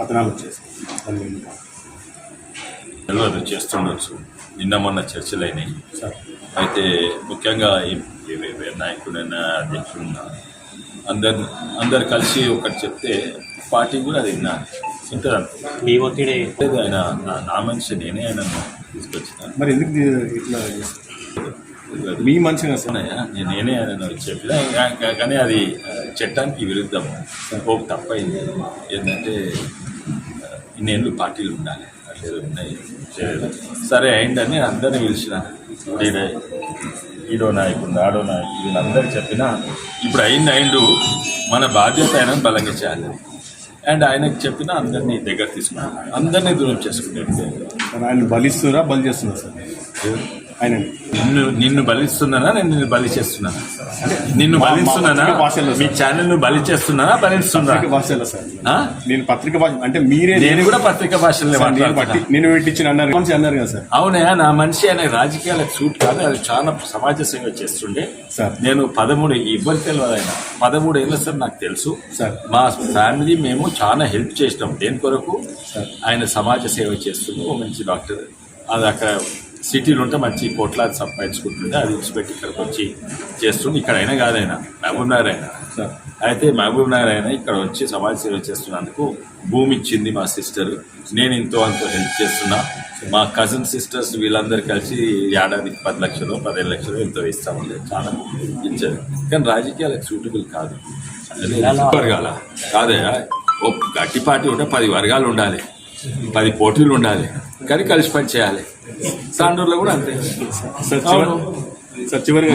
పతనాలు వచ్చేసాయి తెలియదు చేస్తుండొచ్చు. నిన్న మొన్న చర్చలు అయినాయి. సార్. అయితే ముఖ్యంగా నాయకుడైనా అధ్యక్షుడున్నా అందరు అందరు కలిసి ఒకటి చెప్తే పార్టీ కూడా అది విన్నారు వింటారు. మీ ఒత్తిడి. లేదు ఆయన నా- మనిషి నేనే ఆయన తీసుకొచ్చిన. మరి ఎందుకు ఇట్లా మీ సార్? ఉన్నాయా నేను నేనే ఆయన చెప్పిన కానీ అది చట్టానికి విరుద్ధం ఒక తప్పైంది. ఏంటంటే ఇన్నేళ్ళు పార్టీలు ఉండాలి. అట్లేదు ఉన్నాయి. సరే అయిందని నేను అందరినీ పిలిచిన ఈడ ఈడో నాయకుడు ఆడో నాయకుడు వీళ్ళందరూ చెప్పినా ఇప్పుడు అయింది అయిండు. మన బాధ్యత ఆయన బలంగా చేయాలి. అండ్ ఆయనకి చెప్పిన అందరినీ దగ్గర తీసుకున్నాను అందరినీ దూరం చేసుకుంటాను సార్ ఆయన బలిస్తున్నారా బలి చేస్తున్నారు సార్? ఆయన నిన్ను నిన్ను బలిస్తున్నానా? నేను నిన్ను బలి చేస్తున్నానా? నిన్ను బలిస్తున్నానా? భాషలో మీ. ఛానల్ను బలి చేస్తున్నానా? బలిస్తున్నా భాషలో సార్? నేను పత్రిక భాష అంటే మీరే నేను కూడా పత్రిక భాషల్లో సార్, నేను పెట్టించిన అన్నారు మనిషి అన్నారు కదా సార్. అవునా నా మనిషి ఆయన రాజకీయాలకు సూట్ కాదు. అది చాలా సమాజ సేవ చేస్తుండే. సార్. నేను పదమూడు ఇవ్వరు తెలియదు ఆయన పదమూడు ఏళ్ళ సార్ నాకు తెలుసు. సార్. మా ఫ్యామిలీ మేము చాలా హెల్ప్ చేసినాం. దేని కొరకు. ఆయన సమాజ సేవ చేస్తుండే ఓ మంచి డాక్టర్. అది అక్కడ సిటీలో ఉంటే మంచి కోట్లాది సంపాదించుకుంటుండే. అది విడిచిపెట్టి ఇక్కడికి వచ్చి చేస్తుండే. ఇక్కడ అయినా కాదు ఆయన మహబూబ్ నగర్ అయినా. అయితే మహబూబ్ నగర్ అయినా ఇక్కడ వచ్చి సమాజ సేవ చేస్తున్నందుకు భూమి ఇచ్చింది మా సిస్టర్. నేను ఇంతో అంతో హెల్ప్ చేస్తున్నా. మా కజిన్ సిస్టర్స్ వీళ్ళందరూ కలిసి ఏడాదికి పది లక్షలు పదిహేను లక్షలు ఎంతో ఇస్తామండి చాలా ఇచ్చారు. కానీ రాజకీయాలకు సూటబుల్ కాదు. వర్గాల. కాదే ఓ గట్టి పార్టీ ఉంటే పది వర్గాలు ఉండాలి. పది పోటీలు ఉండాలి. కానీ కలిసి పని చేయాలి. తాండూరులో కూడా అంతే.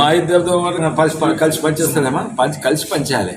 మా ఇద్దరితో కలిసి కలిసి పని చేస్తారేమా పంచి కలిసి పని చేయాలి